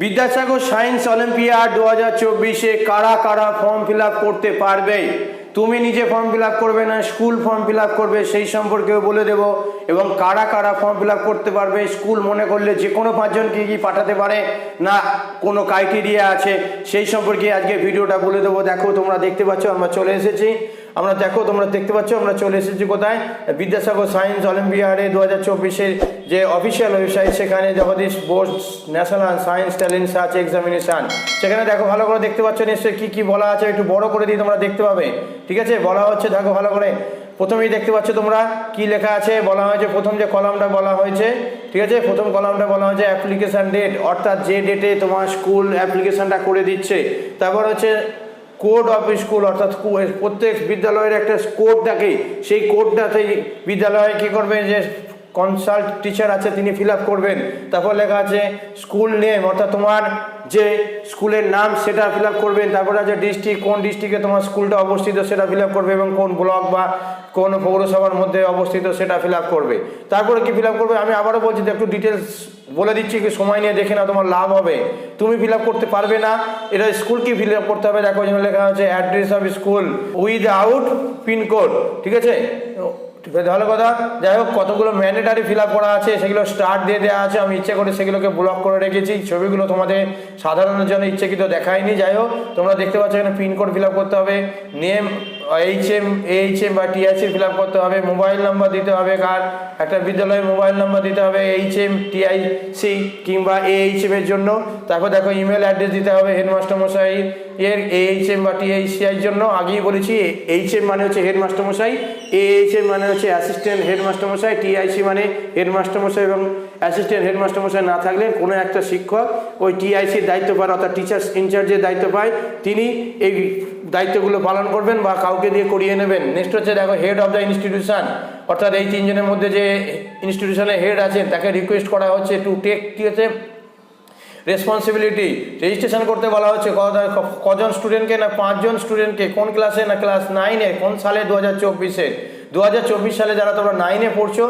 Vidyasagar science olympiad দু হাজার চব্বিশে কারা কারা ফর্ম ফিল করতে পারবে? তুমি নিজে ফর্ম ফিল করবে না, স্কুল ফর্ম ফিল করবে, সেই সম্পর্কেও বলে দেব। এবং কারা কারা ফর্ম ফিল করতে পারবে, স্কুল মনে করলে যে কোনো পাঁচজনকে কি পাঠাতে পারে না কোনো ক্রাইটেরিয়া আছে, সেই সম্পর্কে আজকে ভিডিওটা বলে দেবো। দেখো, তোমরা দেখতে পাচ্ছ, আমরা চলে এসেছি। আমরা দেখো, তোমরা দেখতে পাচ্ছ, আমরা চলে এসেছি কোথায়? বিদ্যাসাগর সায়েন্স অলিম্পিয়াডে দু হাজার চব্বিশের যে অফিসিয়াল ওয়েবসাইট সেখানে Jagadish Bose national science talent search examination সেখানে দেখো ভালো করে দেখতে পাচ্ছ নিশ্চয়ই কী কী বলা আছে, একটু বড় করে দিয়ে তোমরা দেখতে পাবে। ঠিক আছে? বলা হচ্ছে, দেখো ভালো করে। প্রথমেই দেখতে পাচ্ছ তোমরা কি লেখা আছে, বলা হয়েছে প্রথম যে কলামটা বলা হয়েছে, ঠিক আছে? প্রথম কলামটা বলা হয়েছে অ্যাপ্লিকেশান ডেট অর্থাৎ যে ডেটে তোমার স্কুল অ্যাপ্লিকেশানটা করে দিচ্ছে। তারপর হচ্ছে কোড অফ স্কুল অর্থাৎ প্রত্যেক বিদ্যালয়ের একটা কোড থাকে। সেই কোডটাতেই বিদ্যালয়ে কী করবে যে কনসাল্ট টিচার আছে, তিনি ফিল করবেন। তারপর লেখা আছে স্কুল নেম অর্থাৎ তোমার যে স্কুলের নাম, সেটা ফিল করবেন। তারপর আছে ডিস্ট্রিক্ট কোন ডিস্ট্রিক্টে তোমার স্কুলটা অবস্থিত, সেটা ফিল করবে এবং কোন ব্লক বা কোন পৌরসভার মধ্যে অবস্থিত, সেটা ফিল করবে। তারপরে কি ফিল করবে? আমি আবারও বলছি একটু ডিটেলস বলে দিচ্ছি কি, সময় নিয়ে দেখে না তোমার লাভ হবে। তুমি ফিল করতে পারবে না, এটা স্কুল কি ফিল করতে হবে? দেখো লেখা আছে address of school without pincode ঠিক আছে? ঠিক আছে ভালো কথা। যাই হোক, কতগুলো ম্যান্ডেটারি ফিল করা আছে, সেগুলো স্টার্ট দিয়ে দেওয়া আছে, আমি ইচ্ছে করে সেগুলোকে ব্লক করে রেখেছি। ছবিগুলো তোমাদের সাধারণের জন্য ইচ্ছেকৃত দেখায়নি যাই হোক, তোমরা দেখতে পাচ্ছ এখানে পিনকোড ফিল করতে হবে। Name H M H M বা টিআইসি ফিল আপ করতে হবে মোবাইল নাম্বার দিতে হবে কার? একটা বিদ্যালয়ের মোবাইল নাম্বার দিতে হবে এইচ এম টিআইসি কিংবা এইচ এম এর জন্য। তারপর দেখো ইমেল অ্যাড্রেস দিতে হবে হেডমাস্টার মশাই এর এইচ এম বা টিআইসিআই জন্য। আগেই বলেছি এইচ এম মানে হচ্ছে হেডমাস্টার মশাই এইচ এম মানে হচ্ছে অ্যাসিস্ট্যান্ট হেডমাস্টার মশাই টিআইসি মানে হেডমাস্টার মশাই এবং অ্যাসিস্ট্যান্ট হেডমাস্টার মশাই না থাকলে কোনো একটা শিক্ষক ওই টিআইসির দায়িত্ব পায় অর্থাৎ টিচার্স ইনচার্জের দায়িত্ব পায়, তিনি এই দায়িত্বগুলো পালন করবেন বা কাউকে দিয়ে করিয়ে নেবেন। নেক্সট হচ্ছে দেখো হেড অফ দ্য ইনস্টিটিউশন অর্থাৎ এই তিনজনের মধ্যে যে ইনস্টিটিউশনের হেড আছেন, তাকে রিকোয়েস্ট করা হচ্ছে টু টেক কী হচ্ছে? রেসপন্সিবিলিটি রেজিস্ট্রেশন করতে বলা হচ্ছে। কজন স্টুডেন্টকে না পাঁচজন স্টুডেন্টকে কোন ক্লাসে না ক্লাস নাইনে কোন সালে দু হাজার চব্বিশে? দু হাজার চব্বিশ সালে যারা তোমরা নাইনে পড়ছো,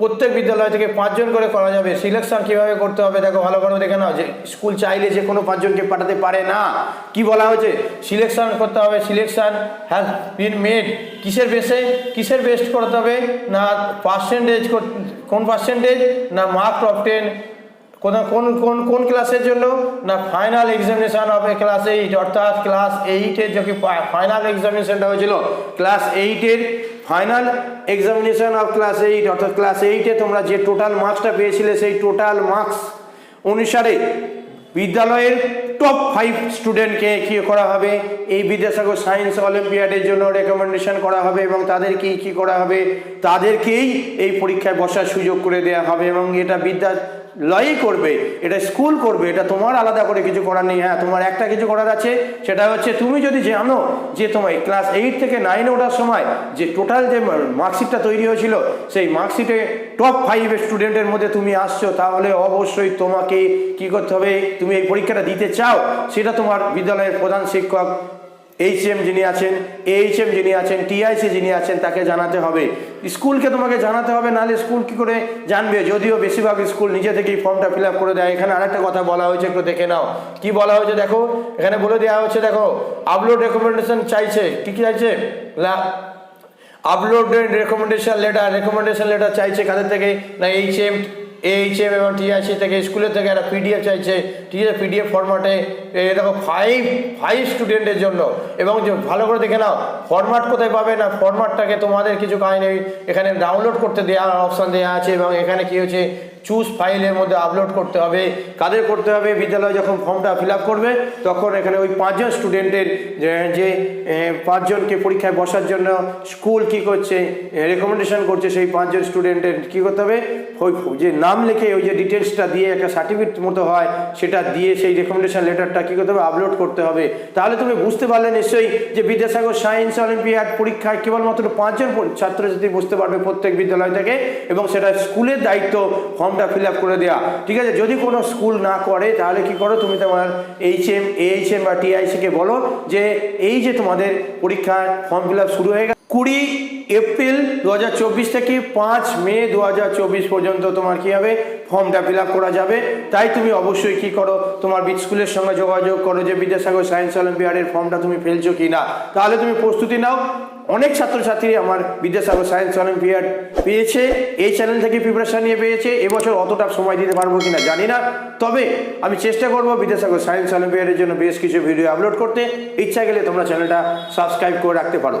প্রত্যেক বিদ্যালয় থেকে পাঁচজন করে করা যাবে। সিলেকশন কীভাবে করতে হবে দেখো, ভালো করে দেখে নাও যে স্কুল চাইলে যে কোনো পাঁচজনকে পাঠাতে পারে না। কি বলা হয়েছে? সিলেকশন করতে হবে সিলেকশন হ্যাজ বিন মেড কিসের বেসে কিসের বেস্ট করতে হবে? না পার্সেন্টেজ কোন পার্সেন্টেজ না মার্ক অফ টেন কোন কোন কোন কোন ক্লাসের জন্য? না ফাইনাল এক্সামিনেশান হবে ক্লাস এইট অর্থাৎ ক্লাস এইটের যে ফাইনাল এক্সামিনেশনটা হয়েছিল ক্লাস এইটের final examination of class eight অর্থাৎ ক্লাস এইটে তোমরা যে টোটাল মার্কসটা পেয়েছিলে, সেই টোটাল মার্কস অনুসারে বিদ্যালয়ের টপ ফাইভ স্টুডেন্টকে কী করা হবে? এই বিদ্যাসাগর সায়েন্স অলিম্পিয়াডের জন্য রেকমেন্ডেশন করা হবে এবং তাদেরকেই কী করা হবে? তাদেরকেই এই পরীক্ষায় বসার সুযোগ করে দেওয়া হবে এবং এটা বিদ্যালয়ই করবে, এটা স্কুল করবে, এটা তোমার আলাদা করে কিছু করার নেই। হ্যাঁ তোমার একটা কিছু করার আছে, সেটা হচ্ছে তুমি যদি জানো যে তোমার ক্লাস এইট থেকে নাইনে ওঠার সময় যে টোটাল যে মার্কশিটটা তৈরি হয়েছিল, সেই মার্কশিটে টপ ফাইভ স্টুডেন্টের মধ্যে তুমি আসছো, তাহলে অবশ্যই তোমাকে কি করতে হবে? তুমি এই পরীক্ষাটা দিতে চাও, সেটা তোমার বিদ্যালয়ের প্রধান শিক্ষক এইচ এম যিনি আছেন এইচ এম যিনি আছেন টিআইসি যিনি আছেন, তাকে জানাতে হবে। স্কুলকে তোমাকে জানাতে হবে, নাহলে স্কুল কি করে জানবে? যদিও বেশিরভাগ স্কুল নিজে থেকেই ফর্মটা ফিল করে দেয়। এখানে আরেকটা কথা বলা হয়েছে, একটু দেখে নাও। কি বলা হয়েছে দেখো? এখানে বলে দেওয়া হচ্ছে দেখো আপলোড রেকমেন্ডেশন চাইছে। কি কি চাইছে? Upload recommendation letter recommendation letter চাইছে কাদের থেকে? না এইচ এম এইচ এম এবং টিআইসি থেকে স্কুলের থেকে একটা পিডিএফ চাইছে। টিচার পিডিএফ ফরম্যাটে এরকম ফাইভ ফাইভ স্টুডেন্টের জন্য। এবং যে ভালো করে দেখে নাও ফরম্যাট কোথায় পাবে না ফরম্যাটটাকে তোমাদের কিছু কাহিনী এখানে ডাউনলোড করতে দেওয়া অপশান দেওয়া আছে। এবং এখানে কী হচ্ছে চুজ ফাইলের মধ্যে আপলোড করতে হবে। কাদের করতে হবে? বিদ্যালয় যখন ফর্মটা ফিল করবে, তখন এখানে ওই পাঁচজন স্টুডেন্টের যে- পাঁচজনকে পরীক্ষায় বসার জন্য স্কুল কি করছে রেকমেন্ডেশন করছে, সেই পাঁচজন স্টুডেন্টের কি করতে হবে? ওই যে নাম লিখে ওই যে ডিটেলসটা দিয়ে একটা সার্টিফিকেট মতো হয়, সেটা দিয়ে সেই রেকমেন্ডেশন লেটারটা কী করতে হবে? আপলোড করতে হবে। তাহলে তুমি বুঝতে পারলে নিশ্চয়ই যে বিদ্যাসাগর সায়েন্স অলিম্পিয়াড পরীক্ষায় কেবলমাত্র পাঁচজন ছাত্রছাত্রী বুঝতে পারবে প্রত্যেক বিদ্যালয় থেকে এবং সেটা স্কুলের দায়িত্ব ফর্মটা ফিল আপ করে দেওয়া ঠিক আছে? যদি কোনো স্কুল না করে, তাহলে কি করো? তুমি তোমার এইচ এম এইচ এম বা টিআইসিকে বলো যে, এই যে তোমাদের পরীক্ষার ফর্ম ফিল আপ শুরু হয়ে গেছে কুড়ি এপ্রিল দু হাজার চব্বিশ থেকে পাঁচ মে দু হাজার চব্বিশ পর্যন্ত তোমার কি হবে? ফর্মটা ফিল করা যাবে। তাই তুমি অবশ্যই কি করো? তোমার স্কুলের সঙ্গে যোগাযোগ করো যে বিদ্যাসাগর সায়েন্স অলিম্পিয়াডের ফর্মটা তুমি ফেলছো কি না তাহলে তুমি প্রস্তুতি নাও। অনেক ছাত্রছাত্রী আমার বিদ্যাসাগর সায়েন্স অলিম্পিয়াড পেয়েছে। এই চ্যানেল থেকে প্রিপারেশান নিয়ে পেয়েছে। এবছর অতটা সময় দিতে পারব কিনা জানি না। তবে আমি চেষ্টা করব বিদ্যাসাগর সায়েন্স অলিম্পিয়াডের জন্য বেশ কিছু ভিডিও আপলোড করতে। ইচ্ছা গেলে তোমরা চ্যানেলটা সাবস্ক্রাইব করে রাখতে পারো।